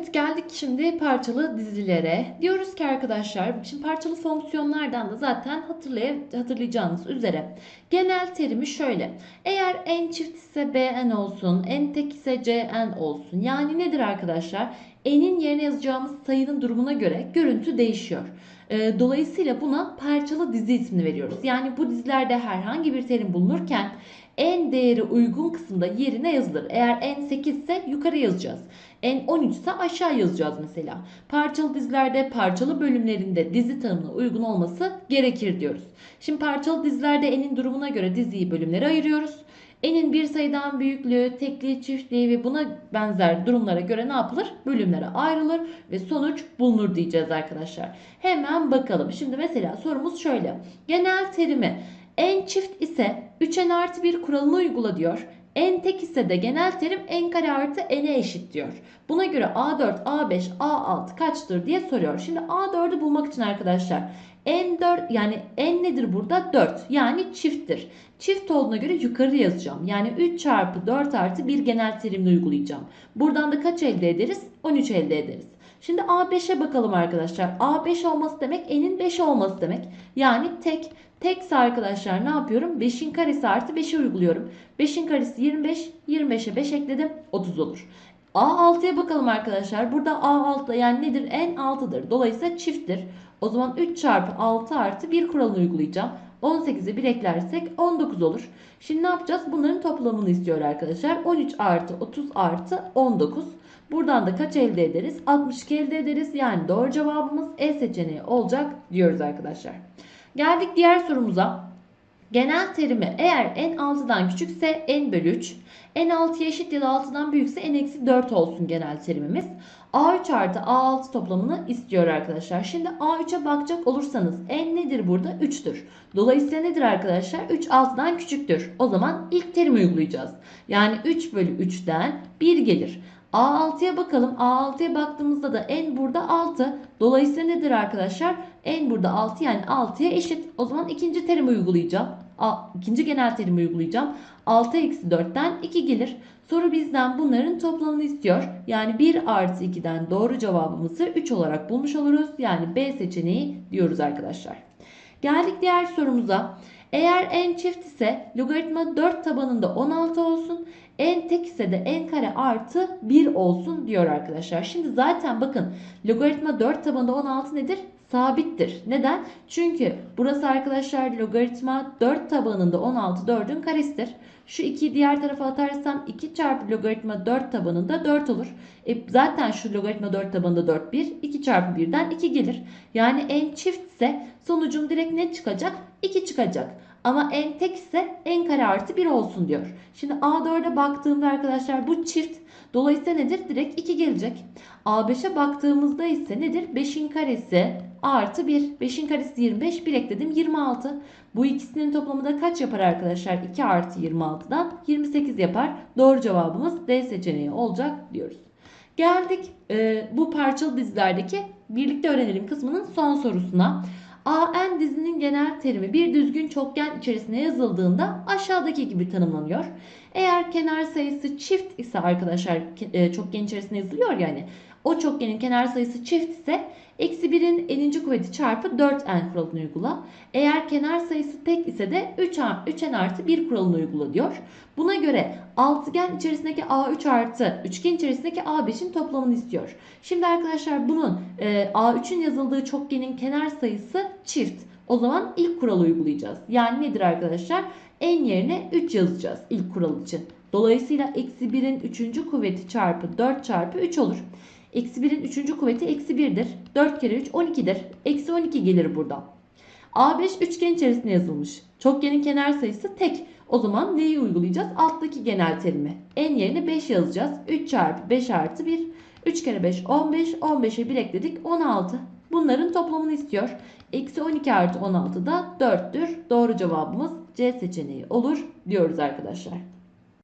Evet geldik şimdi parçalı dizilere. Diyoruz ki arkadaşlar şimdi parçalı fonksiyonlardan da zaten hatırlay hatırlayacağınız üzere genel terimi şöyle. Eğer n çift ise bn olsun, n tek ise cn olsun. Yani nedir arkadaşlar? n'in yerine yazacağımız sayının durumuna göre görüntü değişiyor. Ee, Dolayısıyla buna parçalı dizi ismini veriyoruz. Yani bu dizilerde herhangi bir terim bulunurken en değeri uygun kısımda yerine yazılır. Eğer n 8 ise yukarı yazacağız. n 13 ise aşağı yazacağız mesela. Parçalı dizilerde parçalı bölümlerinde dizi tanımına uygun olması gerekir diyoruz. Şimdi parçalı dizilerde n'in durumuna göre diziyi bölümlere ayırıyoruz. N'in bir sayıdan büyüklüğü, tekliği, çiftliği ve buna benzer durumlara göre ne yapılır? Bölümlere ayrılır ve sonuç bulunur diyeceğiz arkadaşlar. Hemen bakalım. Şimdi mesela sorumuz şöyle. Genel terimi n çift ise 3n artı 1 kuralını uygula diyor. n tek ise de genel terim n kare artı n'e eşit diyor. Buna göre a4, a5, a6 kaçtır diye soruyor. Şimdi a4'ü bulmak için arkadaşlar n4 yani n nedir burada? 4 yani çifttir. Çift olduğuna göre yukarı yazacağım. Yani 3 çarpı 4 artı 1 genel terimle uygulayacağım. Buradan da kaç elde ederiz? 13 elde ederiz. Şimdi A5'e bakalım arkadaşlar. A5 olması demek n'in 5 olması demek. Yani tek. Tekse arkadaşlar ne yapıyorum? 5'in karesi artı 5'i uyguluyorum. 5'in karesi 25. 25'e 5 ekledim. 30 olur. A6'ya bakalım arkadaşlar. Burada A6 yani nedir? N 6'dır. Dolayısıyla çifttir. O zaman 3 çarpı 6 artı 1 kuralını uygulayacağım. 18'i 1 eklersek 19 olur. Şimdi ne yapacağız? Bunların toplamını istiyor arkadaşlar. 13 artı 30 artı 19. Buradan da kaç elde ederiz? 62 elde ederiz. Yani doğru cevabımız E seçeneği olacak diyoruz arkadaşlar. Geldik diğer sorumuza. Genel terimi eğer n 6'dan küçükse n bölü 3, n 6'ya eşit ya da 6'dan büyükse n eksi 4 olsun genel terimimiz. A3 artı A6 toplamını istiyor arkadaşlar. Şimdi A3'e bakacak olursanız n nedir burada? 3'tür. Dolayısıyla nedir arkadaşlar? 3 6'dan küçüktür. O zaman ilk terimi uygulayacağız. Yani 3 bölü 3'ten 1 gelir. A6'ya bakalım. A6'ya baktığımızda da n burada 6. Dolayısıyla nedir arkadaşlar? n burada 6 yani 6'ya eşit. O zaman ikinci terimi uygulayacağım. A, ikinci genel terimi uygulayacağım. 6 eksi 4'ten 2 gelir. Soru bizden bunların toplamını istiyor. Yani 1 artı 2'den doğru cevabımızı 3 olarak bulmuş oluruz. Yani B seçeneği diyoruz arkadaşlar. Geldik diğer sorumuza. Eğer n çift ise logaritma 4 tabanında 16 olsun. n tek ise de n kare artı 1 olsun diyor arkadaşlar. Şimdi zaten bakın logaritma 4 tabanında 16 nedir? Sabittir. Neden? Çünkü burası arkadaşlar logaritma 4 tabanında 16 4'ün karesidir. Şu 2'yi diğer tarafa atarsam 2 çarpı logaritma 4 tabanında 4 olur. E, zaten şu logaritma 4 tabanında 4 1. 2 çarpı 1'den 2 gelir. Yani n çift ise sonucum direkt ne çıkacak? 2 çıkacak. Ama n tek ise n kare artı 1 olsun diyor. Şimdi A4'e baktığımda arkadaşlar bu çift. Dolayısıyla nedir? Direkt 2 gelecek. A5'e baktığımızda ise nedir? 5'in karesi artı 1. 5'in karesi 25. 1 ekledim 26. Bu ikisinin toplamı da kaç yapar arkadaşlar? 2 artı 26'dan 28 yapar. Doğru cevabımız D seçeneği olacak diyoruz. Geldik e, bu parçalı dizilerdeki birlikte öğrenelim kısmının son sorusuna. AN dizinin genel terimi bir düzgün çokgen içerisine yazıldığında aşağıdaki gibi tanımlanıyor. Eğer kenar sayısı çift ise arkadaşlar e, çokgen içerisine yazılıyor yani o çokgenin kenar sayısı çift ise eksi 1'in n'inci kuvveti çarpı 4n kuralını uygula. Eğer kenar sayısı tek ise de 3 3n artı 1 kuralını uygula diyor. Buna göre altıgen içerisindeki a3 artı üçgen içerisindeki a5'in toplamını istiyor. Şimdi arkadaşlar bunun e, a3'ün yazıldığı çokgenin kenar sayısı çift. O zaman ilk kuralı uygulayacağız. Yani nedir arkadaşlar? n yerine 3 yazacağız ilk kural için. Dolayısıyla eksi 1'in 3. kuvveti çarpı 4 çarpı 3 olur. Eksi 1'in 3. kuvveti eksi 1'dir. 4 kere 3 12'dir. Eksi 12 gelir buradan. A5 üçgen içerisinde yazılmış. Çokgenin kenar sayısı tek. O zaman neyi uygulayacağız? Alttaki genel terimi. N yerine 5 yazacağız. 3 çarpı 5 artı 1. 3 kere 5 15. 15'e 1 ekledik 16. Bunların toplamını istiyor. Eksi 12 artı 16 da 4'tür. Doğru cevabımız C seçeneği olur diyoruz arkadaşlar.